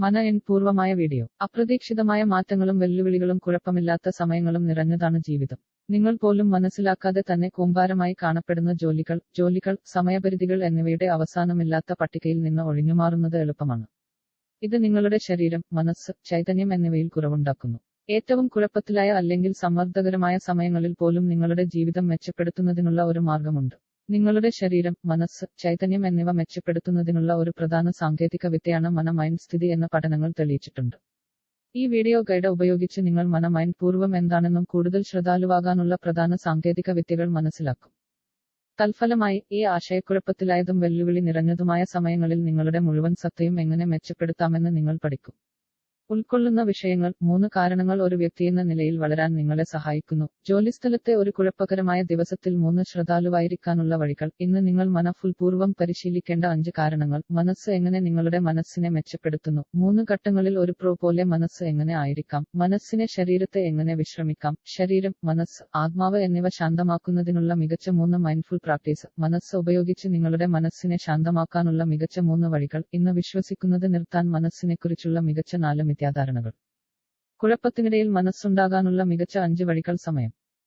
മന N പൂർവമായ video. അപ്രതീക്ഷിതമായ മാറ്റങ്ങളും വെല്ലുവിളികളും കുഴപ്പമില്ലാത്ത സമയങ്ങളും നിറഞ്ഞതാണ് ജീവിതം. നിങ്ങൾ പോലും മനസ്സിലാക്കാതെ തന്നെ കൂമ്പാരമായി കാണപ്പെടുന്ന ജോലികൾ ജോലികൾ സമയപരിധികൾ എന്നിവയുടെ അവസാനമില്ലാത്ത പട്ടികയിൽ നിന്ന് ഒഴിഞ്ഞുമാറുന്നത് എളുപ്പമാണ്. ഇത് നിങ്ങളുടെ ശരീരം മനസ്സ് ചൈതന്യം എന്നിവയിൽ കുറവുണ്ടാക്കുന്നു. ഏറ്റവും കുഴപ്പത്തിലായ അല്ലെങ്കിൽ സമ്മർദ്ദകരമായ സമയങ്ങളിൽ പോലും നിങ്ങളുടെ ജീവിതം മെച്ചപ്പെടുത്തുന്നതിനുള്ള ഒരു മാർഗമുണ്ട്. നിങ്ങളുടെ ശരീരം മനസ്സ് ചൈതന്യം എന്നിവ മെച്ചപ്പെടുത്തുന്നതിനുള്ള ഒരു പ്രധാന സാങ്കേതിക വിദ്യയാണ് മന സ്ഥിതി എന്ന പഠനങ്ങൾ തെളിയിച്ചിട്ടുണ്ട്. ഈ വീഡിയോ ഗൈഡ് ഉപയോഗിച്ച് നിങ്ങൾ മന പൂർവം എന്താണെന്നും കൂടുതൽ ശ്രദ്ധാലുവാകാനുള്ള പ്രധാന സാങ്കേതിക വിദ്യകൾ മനസ്സിലാക്കും. തൽഫലമായി ഈ ആശയക്കുഴപ്പത്തിലായതും വെല്ലുവിളി നിറഞ്ഞതുമായ സമയങ്ങളിൽ നിങ്ങളുടെ മുഴുവൻ സത്തയും എങ്ങനെ മെച്ചപ്പെടുത്താമെന്ന് നിങ്ങൾ പഠിക്കും. ഉൾക്കൊള്ളുന്ന വിഷയങ്ങൾ മൂന്ന് കാരണങ്ങൾ ഒരു വ്യക്തി എന്ന നിലയിൽ വളരാൻ നിങ്ങളെ സഹായിക്കുന്നു. ജോലിസ്ഥലത്തെ ഒരു കുഴപ്പകരമായ ദിവസത്തിൽ മൂന്ന് ശ്രദ്ധാലുവായിരിക്കാനുള്ള വഴികൾ. ഇന്ന് നിങ്ങൾ മനഃഫുൾപൂർവം പരിശീലിക്കേണ്ട അഞ്ച് കാരണങ്ങൾ. മനസ്സ് എങ്ങനെ നിങ്ങളുടെ മനസ്സിനെ മെച്ചപ്പെടുത്തുന്നു? മൂന്ന് ഘട്ടങ്ങളിൽ ഒരു പ്രോ പോലെ മനസ്സ് എങ്ങനെ ആയിരിക്കാം? മനസ്സിനെ ശരീരത്തെ എങ്ങനെ വിശ്രമിക്കാം? ശരീരം മനസ്സ് ആത്മാവ് എന്നിവ ശാന്തമാക്കുന്നതിനുള്ള മികച്ച മൂന്ന് മൈൻഡ്ഫുൾ പ്രാക്ടീസ് മനസ്സ് ഉപയോഗിച്ച് നിങ്ങളുടെ മനസ്സിനെ ശാന്തമാക്കാനുള്ള മികച്ച മൂന്ന് വഴികൾ. ഇന്ന് വിശ്വസിക്കുന്നത് നിർത്താൻ മനസ്സിനെക്കുറിച്ചുള്ള മികച്ച നാല് മിഥ്യാധാരണകൾ കുഴപ്പത്തിനിടയിൽ മനസ്സുണ്ടാകാനുള്ള മികച്ച അഞ്ച് വഴികൾ സമയം.